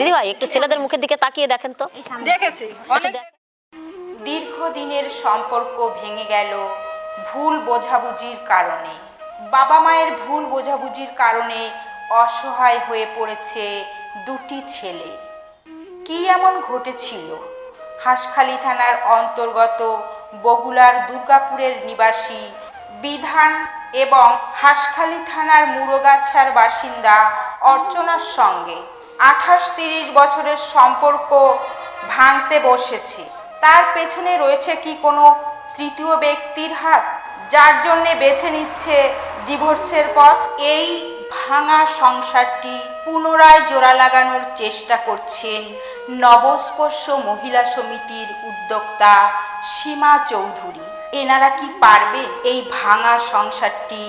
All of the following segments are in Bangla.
দিদি ভাই একটু ছেলেদের মুখের দিকে তাকিয়ে দেখেন তো। দেখেছি। দীর্ঘদিনের সম্পর্ক ভেঙে গেল ভুল বোঝাবুঝির কারণে। বাবা মায়ের ভুল বোঝাবুঝির কারণে অসহায় হয়ে পড়েছে দুটি ছেলে। কি এমন ঘটেছিল? হাঁসখালি থানার অন্তর্গত বগুলার দুর্গাপুরের নিবাসী বিধান এবং হাঁসখালি থানার মুরগাছার বাসিন্দা অর্চনার সঙ্গে। আঠাশ তিরিশ বছরের সম্পর্ক ভাঙতে বসেছে। তার পেছনে রয়েছে কি কোনো তৃতীয় ব্যক্তির হাত? যার জন্যে বেছে নিচ্ছে ডিভোর্সের পথ? এই ভাঙা সংসারটি পুনরায় জোড়া লাগানোর চেষ্টা করছেন নবস্পর্শ মহিলা সমিতির উদ্যোক্তা সীমা চৌধুরী। এনারা কি পারবেন এই ভাঙা সংসারটি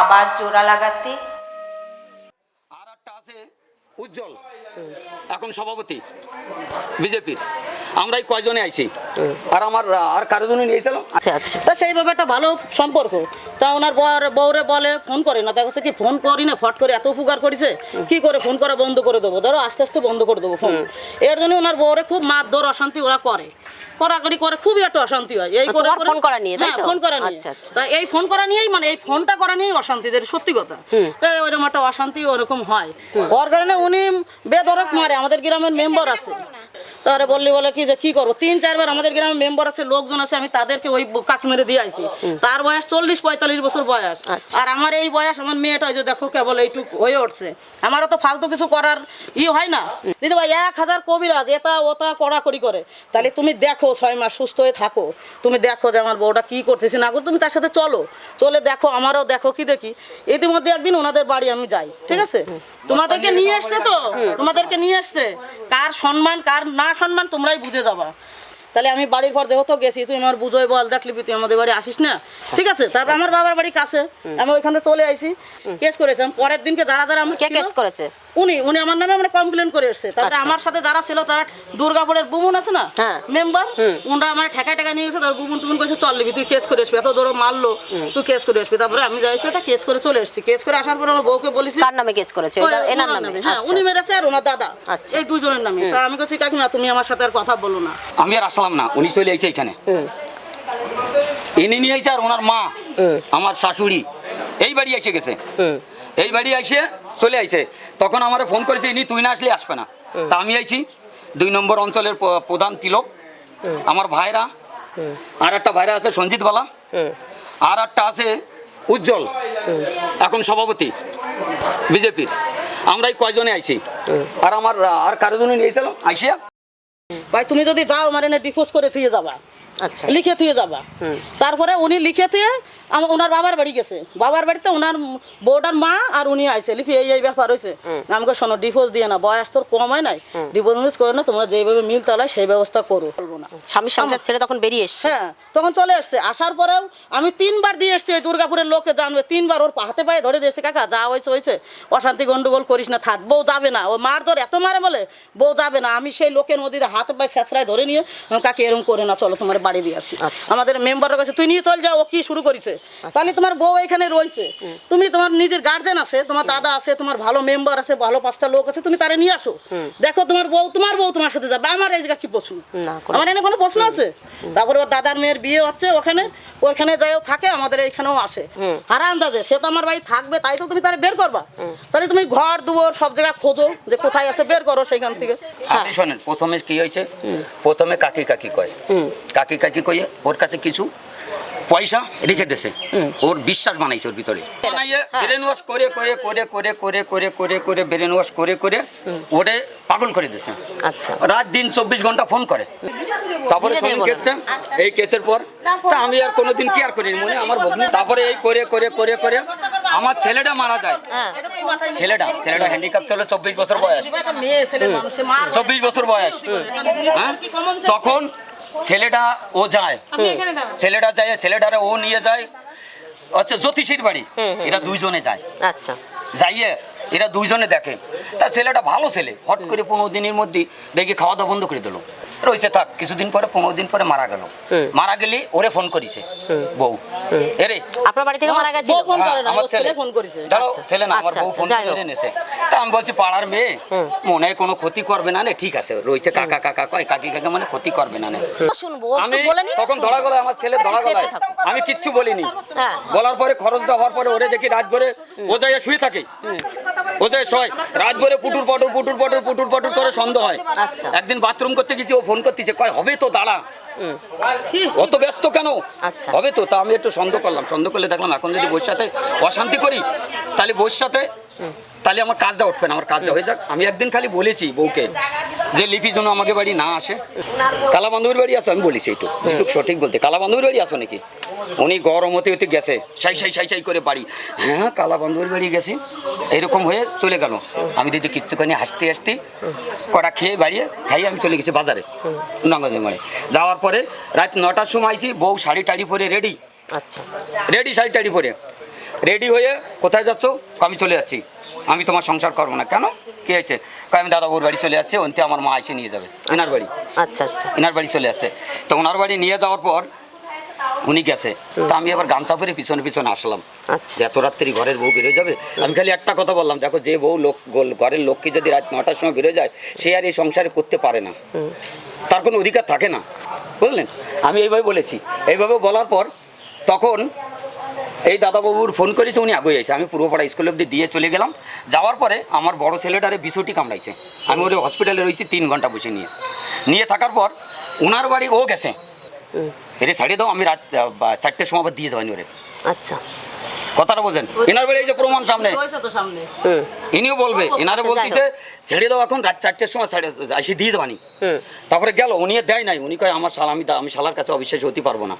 আবার জোড়া লাগাতে? উজ্জ্বল। এখন সভাপতি বিজেপির। আমরাই কয়জনে আইছি? আর আমার আর কারও জন্য নিয়েছিল আচ্ছা আচ্ছা। তা সেইভাবে একটা ভালো সম্পর্ক। তা ওনার বর বউরে বলে ফোন করে না। দেখা কি ফোন করি না? ফট করে এত উপকার করেছে। কি করে ফোন করা বন্ধ করে দেবো? ধরো আস্তে আস্তে বন্ধ করে দেবো ফোন। এর জন্য ওনার বউরে খুব মারধর অশান্তি ওরা করে। কড়াকড়ি করে খুবই একটা অশান্তি হয়। এই করে ফোন করা নিয়ে, তাই হ্যাঁ, তো? ফোন করা নিয়ে। আচ্ছা, আচ্ছা। তা এই ফোন করা নিয়েই মানে এই ফোনটা করা নিয়েই অশান্তি যেটা সত্যি কথা। ওইরকম একটা অশান্তি ওরকম হয়। ওর কারণে উনি বেদরক মারে আমাদের গ্রামের মেম্বার আছে। তারে বললি বলে কি যে কি করব? তিন চারবার আমাদের গ্রামে মেম্বার আছে লোকজন আছে আমি তাদেরকে ওই কাকি মেরে দিয়ে আইছি। তার বয়স চল্লিশ পঁয়তাল্লিশ বছর বয়স। আচ্ছা। আর আমার এই বয়স আমার মেয়েটা যে দেখো কেবল এইটুক হয়ে উঠছে। আমারও তো ফালতু কিছু করার ই হয় না। দিদি ভাই এক হাজার কবিরাজ এটা ওটা কড়াকড়ি করে। তাহলে তুমি দেখো ছয় মাস সুস্থ হয়ে থাকো। তুমি দেখো যে আমার বউটা কি করতেছে। না করতে তুমি তার সাথে চলো। চলে দেখো আমারও দেখো কি দেখি। ইতিমধ্যে একদিন ওনাদের বাড়ি আমি যাই ঠিক আছে? তোমাদেরকে নিয়ে আসছে তো? তোমাদেরকে নিয়ে আসছে? কার সম্মান কার না সম্মান তোমরাই বুঝে যাবা। তাহলে আমি বাড়ির পর যেহেতু গেছি তুই আমার বুঝোই বল দেখলি তুই আমাদের বাড়ি আসিস না? ঠিক আছে? তারপর আমার বাবার বাড়ি কাছে। আমি ওইখানে চলে আইছি। কেস করেছিলাম পরের দিনকে যারা যারা আমার কে ছিল, কেচ করেছে? উনি উনি আমার নামে মানে কমপ্লেন করে এসছে। তারপরে আচ্ছা। আমার সাথে যারা ছিল তারা দুর্গাপুরের বুবুন আছে না? হ্যাঁ। মেম্বার? ওনারা আমার ঠেকা ঠেকা নিয়ে গেছে তার বুবুন টুবুন কইছে চল লিবি তুই কেস করে আসবি। এত ধরো মারলো তুই কেস করে আসবি। তারপরে আমি যাই সেটা কেস করে চলে এসেছি। কেস করে আসার পরে আমার বউকে বলেছি কার নামে কেস করেছে? এনার নামে। হ্যাঁ আচ্ছা, উনি মেরেছে আর ওনার দাদা। আচ্ছা। এই দুজনের নামে। তা আমি বলছি কাকিমা তুমি আমার সাথে আর কথা বলো না। আমি আর আসলাম না উনি চলে আইছে এখানে। ইনি নিয়ে আইছে আর ওনার মা আমার শাশুড়ি। এই বাড়ি এসে গেছে। এই বাড়ি এসে চলে আইছে। তখন আমার ফোন করেছে ইনি তুই না আসলে আসবে না। তা আমি আইছি। দুই নম্বর অঞ্চলের প্রধান তিলক আমার ভাইরা আর একটা ভাইরা আছে সঞ্জিত বালা আর একটা আছে উজ্জ্বল এখন সভাপতি বিজেপির। আমরা এই কয়জনে আইছি। আর আমার আর কারও জন্য নিয়েছিল আইসিয়া? ভাই তুমি যদি যাও আমার এনে ডিফোর্স করে থুয়ে যাবা। লিখে থুয়ে যাবা। তারপরে উনি লিখে থুয়ে আমার ওনার বাবার বাড়ি গেছে। বাবার বাড়িতে ওনার বউটার মা আর উনি আইছে। লিখে এই এই ব্যাপার হয়েছে আমাকে শোনো ডিভোর্স দিয়ে না বয়স তোর কম হয় নাই। ডিভোর্স করে না তোমরা যেভাবে মিল তালায় সেই ব্যবস্থা করো। বলব না। স্বামী সংসার ছেড়ে তখন বেরিয়ে এসছে। হ্যাঁ তখন চলে এসছে। আসার পরেও আমি তিনবার দিয়ে এসছি এই দুর্গাপুরের লোককে জানবে। তিনবার ওর হাতে পায়ে ধরে দিয়েছে কাকা যা হয়েছে হয়েছে অশান্তি গন্ডগোল করিস না থাক বউ যাবে না। ও মার ধর এত মারে বলে বউ যাবে না। আমি সেই লোকের মধ্যে হাতে পায়ে ছেঁচড়ায় ধরে নিয়ে কাকে এরকম করে না চলো তোমার বাড়ি দিয়ে আসি। আচ্ছা। আমাদের মেম্বারের কাছে তুই নিয়ে চল যাও ও কি শুরু করেছে? তাহলে তোমার বউ এখানে রয়েছে তুমি তোমার নিজের গার্জেন আছে তোমার দাদা আছে তোমার ভালো মেম্বার আছে ভালো পাঁচটা লোক আছে তুমি তারে নিয়ে আসো। দেখো তোমার বউ তোমার বউ তোমার সাথে যাবে আমার এই জায়গা কি প্রশ্ন? আমার এনে কোনো প্রশ্ন আছে? তারপরে ওর দাদার মেয়ের বিয়ে হচ্ছে ওখানে ওখানে যাইও থাকে আমাদের এইখানেও আসে। হারা আন্দাজে সে তো আমার বাড়ি থাকবে তাই তো তুমি তারে বের করবা। তাহলে তুমি ঘর দুয়ার সব জায়গায় খোঁজো যে কোথায় আছে বের করো সেইখান থেকে। আপনি শোনেন প্রথমে কি হয়েছে? প্রথমে কাকি কাকি কয়। কাকি কাকি কয়ে ওর কাছে কিছু পয়সা রেখে দেছে ওর বিশ্বাস বানাইছে ওর ভিতরে। বানাইয়ে ব্রেন ওয়াশ করে করে করে করে করে করে করে করে ব্রেন ওয়াশ করে করে ওরে পাগল করে দিছে আচ্ছা। রাত দিন চব্বিশ ঘণ্টা ফোন করে। তারপরে। কেসটা এই কেসের পর তা আমি আর কোনোদিন কেয়ার করিনি মনে আমার ভগ্নি তারপরে এই করে করে করে করে আমার ছেলেটা মারা যায়। হ্যাঁ। ছেলেটা ছেলেটা হ্যান্ডিক্যাপ ছিল চব্বিশ বছর বয়স। একটা মেয়ে ছেলে মানুষ সে মার চব্বিশ বছর বয়স। হ্যাঁ? তখন ছেলেটা ও যায়। ছেলেটা যায় ছেলেটারে ও নিয়ে যায়। আচ্ছা জ্যোতিষীর বাড়ি। এরা দুইজনে যায়। আচ্ছা। যাইয়ে এরা দুইজনে দেখে। তা ছেলেটা ভালো ছেলে। হট করে পনেরো দিনের মধ্যে দেখি খাওয়া দাওয়া বন্ধ করে দিল। রয়েছে থাক কিছুদিন পরে পনেরো দিন পরে মারা গেল। মারা গেলি ওরে ফোন করিছে বউ। এরে আপনার বাড়ি থেকে মারা বউ ফোন করে না, হ্যাঁ, আমার ছেলে ফোন করেছে। ধরো আচ্ছা, ছেলে না আমার আচ্ছা, বউ আচ্ছা, ফোন করে। এনেছে তা আমি বলছি পাড়ার মেয়ে মনে হয় কোনো ক্ষতি করবে না নে? ঠিক আছে রয়েছে কাকা কাকা কয় কাকি কাকা মানে ক্ষতি করবে না নে। শুনব আমি তখন ধরা গেলো আমার ছেলে ধরা গেলো আমি কিচ্ছু বলিনি। হ্যাঁ। বলার পরে খরচটা হওয়ার পরে ওরে দেখি রাত ভরে ও যায় শুয়ে থাকে। ও যায় শয় রাত ভরে পুটুর পটুর পুটুর পটুর পুটুর পটুর করে সন্দেহ হয়। আচ্ছা। একদিন বাথরুম করতে গেছি ও ফোন করতেছে কয় হবে তো দাঁড়া। অত ব্যস্ত কেন? আচ্ছা। হবে তো তা আমি একটু সন্দেহ করলাম। সন্দেহ করলে দেখলাম এখন যদি বউর সাথে অশান্তি করি তাহলে বউর সাথে তাহলে আমার কাজটা উঠবে না আমার কাজটা হয়ে যাক। আমি একদিন খালি বলেছি বউকে যে লিপি যেন আমাকে বাড়ি না আসে। কালা বান্ধবীর বাড়ি আসো আমি বলিছি একটু একটু সঠিক বলতে। কালা বান্ধবীর বাড়ি আসো নাকি? উনি গরম হতে হতে গেছে সাই সাই সাই সাই করে বাড়ি। হ্যাঁ কালা বান্ধবীর বাড়ি গেছি এরকম হয়ে চলে গেল। আমি দিদি কিচ্ছুখানি হাসতে হাসতে কটা খেয়ে বাড়িয়ে খাইয়ে আমি চলে গেছি বাজারে নগদে মারে যাওয়ার পরে রাত নটার সময় আইছি বউ শাড়ি টাড়ি পরে রেডি। আচ্ছা। রেডি শাড়ি টাড়ি পরে। রেডি হয়ে কোথায় যাচ্ছ? আমি চলে যাচ্ছি। আমি তোমার সংসার করব না। কেন? কি হয়েছে? আমি দাদা ওর বাড়ি চলে আসছে অন্তে আমার মা এসে নিয়ে যাবে। এনার বাড়ি। আচ্ছা আচ্ছা। এনার বাড়ি চলে আসছে। তো ওনার বাড়ি নিয়ে যাওয়ার পর উনি গেছে। তা আমি আবার গামছা পরে পিছনে পিছনে আসলাম। আচ্ছা। এত রাত্রি ঘরের বউ বেরোয় যাবে? আমি খালি একটা কথা বললাম দেখো যে বউ লোক ঘরের লোককে যদি রাত নটার সময় বেরোয় যায় সে আর এই সংসারে করতে পারে না। তার কোনো অধিকার থাকে না। বুঝলেন? আমি এইভাবে বলেছি। এইভাবে বলার পর তখন এই দাদাবাবুর ফোন করেছে উনি আগে এসে আমি পূর্বপাড়া স্কুল অব্দি দিয়ে চলে গেলাম। যাওয়ার পরে আমার বড় ছেলেটারে বিষয়টি কামড়াইছে। আমি ওর হসপিটালে রয়েছি তিন ঘণ্টা বসে নিয়ে। নিয়ে থাকার পর ওনার বাড়ি ও গেছে। এরে ছাড়িয়ে দাও আমি রাত চারটের সময় আবার দিয়ে যাবানি ওরে। আচ্ছা। কথাটা বোঝেন। এনার বাড়ি এই যে প্রমাণ সামনে। রয়েছে তো সামনে। হুম। ইনিও বলবে এনারে আচ্ছা, বলতেছে ছেড়ে দাও এখন রাত চারটের সময় ছেড়ে এসে দিয়ে দেবানি। তারপরে গেল উনি দেয় নাই। উনি কয় আমার শালা আমি আমি শালার কাছে অবিশ্বাস হতে পারব না।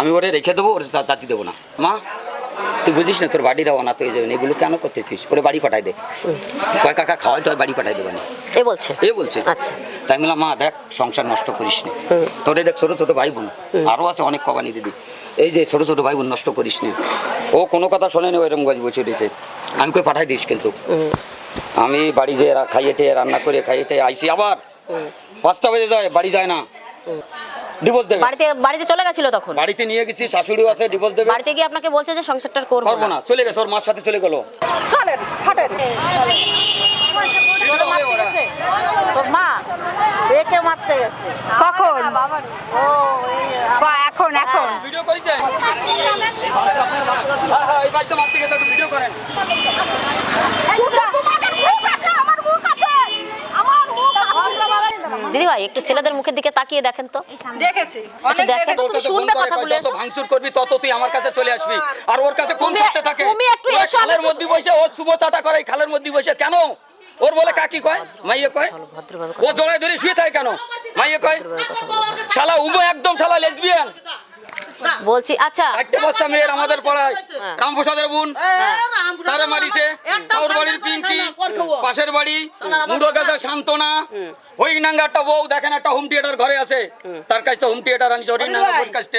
আমি ওরে রেখে দেবো ওর জাতি দেবো না। মা তুই বুঝিস না তোর বাড়িটা অনাথ হয়ে যাবে না, এগুলো কেন করতেছিস? ওরে বাড়ি পাঠাই দে। কয় কাকা খাওয়াই তো বাড়ি পাঠাই দেবানি। এ বলছে? এ বলছে। আচ্ছা। তাই বললাম মা দেখ সংসার নষ্ট করিস না তোরে দেখ ছোট ছোট ভাই বোন। আরও আছে অনেক কবানি দিদি। এই যে ছোট ছোট ভাই বোন নষ্ট করিস না। ও কোনো কথা শোনেনি ওইরকম গাছ বসে দিয়েছে আমি কই পাঠাই দিস কিন্তু। আমি বাড়ি যেয়ে টেয়ে রান্না করে খাইয়ে টেয়ে আইসি আবার। পাঁচটা বেজে যায় বাড়ি যায় না। ডিভোর্স দেবে। বাড়িতে বাড়িতে চলে গেছিল তখন? বাড়িতে নিয়ে গেছি শাশুড়িও আছে ডিভোর্স দেবে। বাড়িতে গিয়ে আপনাকে বলছে যে সংসারটা করব করব না। চলে গেছে ওর মার সাথে চলে গেলো। তোর মা? একে মারতে গেছে। কখন? ও এখন এখন। ভিডিও করেছে? হ্যাঁ হ্যাঁ এই বাড়িতে মারতে গেছে একটু ভিডিও করেন। দিদি ভাই একটু ছেলেদের মুখের দিকে তাকিয়ে দেখেন তো। দেখেছি। দেখেন। তুমি শুনবে কথাগুলো যত ভাঙচুর করবি তত তুই আমার কাছে চলে আসবি। আর ওর কাছে কোন থাকে? তুমি একটু এসো, আমি খালের একটু- মধ্যে বসে ও শুভ চাটা করে খালের মধ্যে বসে। কেন? ওর বলে কাকি কয়? মাইয়ে কয়? ও জড়ায় ধরে শুয়ে থাকে কেন? মাইয়ে কয়? শালা উবো একদম শালা লেসবিয়ান বলছি আচ্ছা। চারটে পাঁচটা মেয়ের আমাদের পাড়ায়। হ্যাঁ। রামপ্রসাদের বোন তারে মারিছে। তার বাড়ির পিঙ্কি পাশের বাড়ি মুড়ো গাছা শান্তনা ওই নাঙ্গা একটা বউ দেখেন একটা হোম থিয়েটার ঘরে আছে। তার কাছে হোম থিয়েটার আনিছে হরিণ নাঙ্গা কাছে